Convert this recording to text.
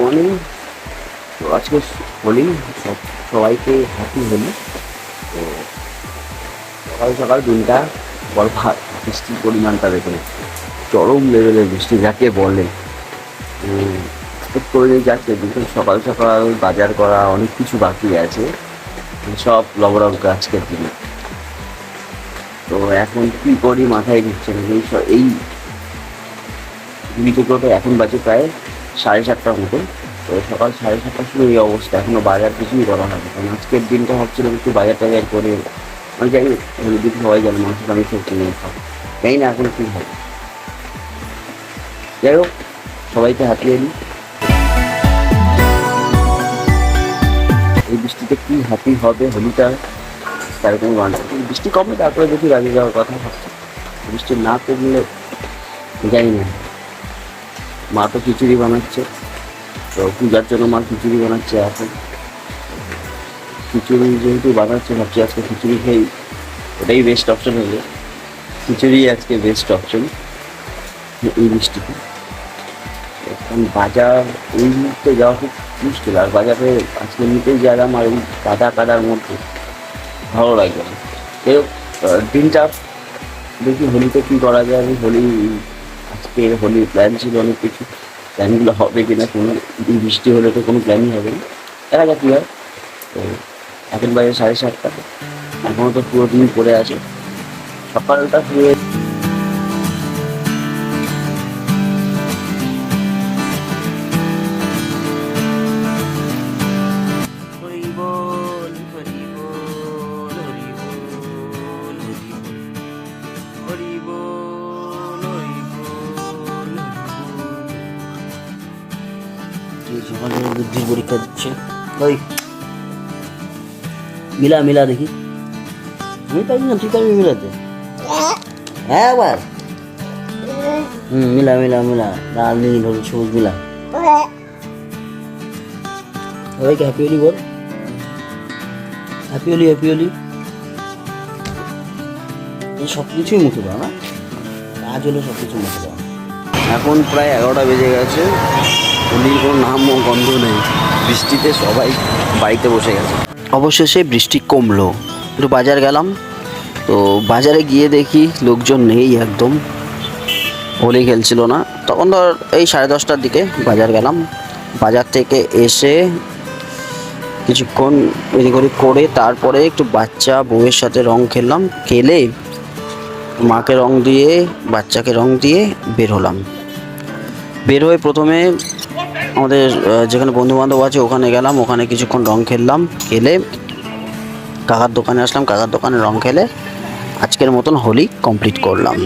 Morning তো আজকে হোলি সব, সবাইকে হ্যাপি হোলি। তো সকাল সকাল দিনটা বরফার বৃষ্টির পরিমাণটা দেখুন। চরম লেভেলের বৃষ্টি, যাকে বলে। এক্সপেক্ট করে যাচ্ছে কিন্তু সকাল সকাল বাজার করা অনেক কিছু বাকি আছে। সব লবরঙ্গ আজকের দিনে। তো এখন কী করি, মাথায় না। এই এই দুটোটো এখন বাজে প্রায় সাড়ে সাতটার মতো। তো সকাল সাড়ে সাতটার সময় এই অবস্থা। এখনও বাজার কিছুই করা হয়নি। কারণ আজকের দিনটা ভাবছিলাম একটু বাজার টাজার করে আমি জানি না হলুদ সবাই জানে মাংস টাংস কিনে খাও জানি না এখন কী হবে। যাই হোক, সবাইকে হাতিয়ে নিই। এই বৃষ্টিতে কি হ্যাপি হবে হোলিটা তার কোনো গান বৃষ্টি কমে তারপরে দেখি রাজি যাওয়ার কথা ভাবছি। বৃষ্টি না কমলে জানি না। মা তো খিচুড়ি বানাচ্ছে, তো পূজার জন্য মা খিচুড়ি বানাচ্ছে এখন। খিচুড়ি যেহেতু বানাচ্ছে, ভাবছি আজকে খিচুড়ি খেয়ে ওটাই বেস্ট অপশন হবে খিচুড়ি আজকে বেস্ট অপশন এই বৃষ্টিতে। এখন বাজার এই মুহূর্তে যাওয়া খুব মুশকিল, আর বাজারে আজকে নিতেই গেলাম, আর এই কাদা কাদার মধ্যে ভালো লাগবে না। দিনটা দেখি হোলিতে কী করা যায়, আমি হোলি আজকে হোলির প্ল্যান ছিল অনেক কিছু। প্ল্যানগুলো হবে কিনা কোনো বৃষ্টি হলে তো কোনো প্ল্যানই হবে না। দেখা যাক কী হয়। তো এখন বাজে সাড়ে সাতটা। এখনও তো পুরো দিন পড়ে আছে। সকালটা শুয়ে থেকে বুদ্ধির পরীক্ষা দিচ্ছে। ওই। মিলা মিলা দেখি। আমি পারি না, তুই পারবি মিলাতে? হ্যাঁ আবার। হুম, মিলা মিলা মিলা। লাল, নীল, হলুদ, সবুজ, মিলা। সবাইকে হ্যাপি হোলি বল। হ্যাপি হোলি হ্যাপি হোলি সব কিছুই মুখে দাও, না? কাজ হলে সব কিছু মুখে দাও। এখন প্রায় এগারোটা বেজে গেছে। হোলির কোনো নাম ও গন্ধ নেই। বৃষ্টিতে সবাই বাড়িতে বসে গেছে। অবশেষে বৃষ্টি কমলো। একটু বাজার গেলাম। তো বাজারে গিয়ে দেখি লোকজন নেই একদম। হোলি খেলছিল না। তখন ধর এই সাড়ে দশটার দিকে বাজার গেলাম। বাজার থেকে এসে কিছুক্ষণ এদিক করে তারপরে একটু বাচ্চা বউয়ের সাথে রং খেললাম। খেলে মাকে রং দিয়ে, বাচ্চাকে রং দিয়ে বের হলাম। বের হয়ে প্রথমে আমাদের যেখানে বন্ধু বান্ধব আছে, ওখানে গেলাম, ওখানে কিছুক্ষণ রং খেললাম, খেলে কাকার দোকানে আসলাম, কাকার দোকানে রং খেলে আজকের মতন হোলি কমপ্লিট করলাম।